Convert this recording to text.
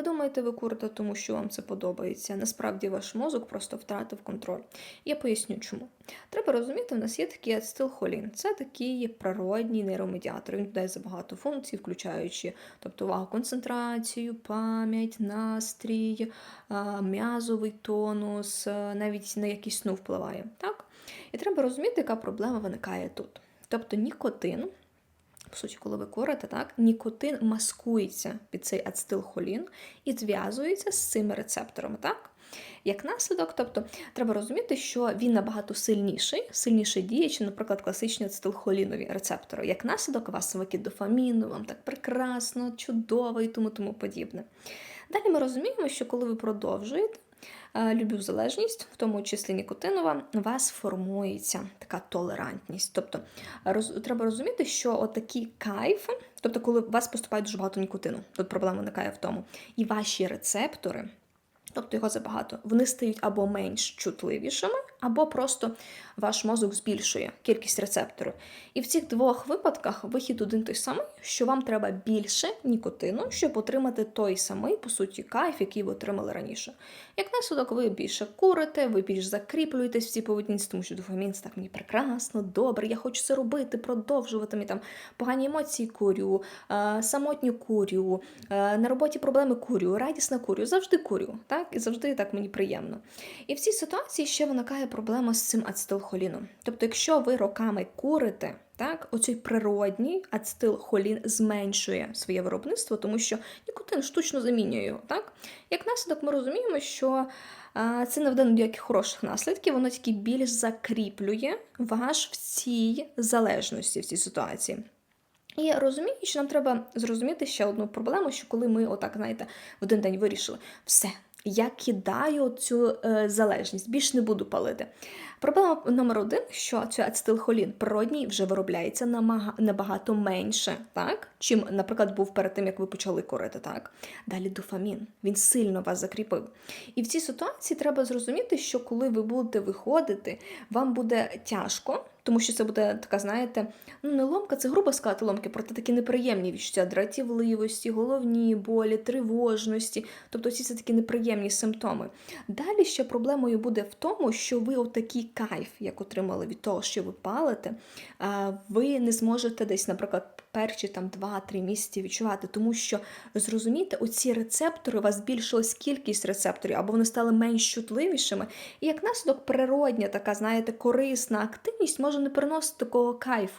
Ви думаєте, ви курите, тому що вам це подобається. Насправді ваш мозок просто втратив контроль. Я поясню чому. Треба розуміти, в нас є такий ацетилхолін. Це такий природній нейромедіатор. Він дає забагато функцій, включаючи тобто увагу, концентрацію, пам'ять, настрій, м'язовий тонус, навіть на якісь сну впливає. Так? І треба розуміти, яка проблема виникає тут. Тобто нікотин, по суті, коли ви курите, так, нікотин маскується під цей ацетилхолін і зв'язується з цими рецепторами. Так? Як наслідок, тобто треба розуміти, що він набагато сильніший, сильніше діє, чи, наприклад, класичні ацетилхолінові рецептори. Як наслідок, у вас викид дофаміну, вам так прекрасно, чудово і тому тому подібне. Далі ми розуміємо, що коли ви продовжуєте е, любу залежність, в тому числі нікотинова, у вас формується така толерантність. Тобто роз, треба розуміти, що отакі кайфи, тобто, коли у вас поступає дуже багато нікотину, тут проблема виникає в тому, і ваші рецептори. Тобто його забагато, вони стають або менш чутливішими, або просто ваш мозок збільшує кількість рецепторів. І в цих двох випадках вихід один той самий, що вам треба більше нікотину, щоб отримати той самий, по суті, кайф, який ви отримали раніше. Як наслідок, ви більше курите, ви більш закріплюєтесь в цій поведінці, тому що дофамін так мені прекрасно, добре, я хочу це робити, продовжувати мені там погані емоції курю, е, самотню курю, е, на роботі проблеми курю, радісна курю, завжди курю, так? І завжди так мені приємно. І в цій ситуації ще виникає проблема з цим ацетилхоліном. Тобто, якщо ви роками курите, так, оцей природній ацетилхолін зменшує своє виробництво, тому що нікотин штучно замінює його. Так? Як наслідок, ми розуміємо, що це не вдає ніяких хороших наслідків, воно тільки більш закріплює ваш в цій залежності, в цій ситуації. І розумію, що нам треба зрозуміти ще одну проблему, що коли ми, отак, знаєте, в один день вирішили, все, я кидаю цю е, залежність, більш не буду палити. Проблема номер один, що цей ацетилхолін природній вже виробляється набагато менше, так? чим, наприклад, був перед тим, як ви почали курити. Так? Далі дофамін. Він сильно вас закріпив. І в цій ситуації треба зрозуміти, що коли ви будете виходити, вам буде тяжко. Тому що це буде така, знаєте, ну не ломка, це грубо сказати ломки, проте такі неприємні відчуття дратівливості, головні болі, тривожності. Тобто ці це такі неприємні симптоми. Далі ще проблемою буде в тому, що ви отакий кайф, як отримали від того, що ви палите, ви не зможете десь, наприклад, перші там 2-3 місяці відчувати, тому що зрозумієте, оці рецептори, у вас збільшилась кількість рецепторів, або вони стали менш чутливішими. І як наслідок природня така, знаєте, корисна активність може не приносити такого кайфу.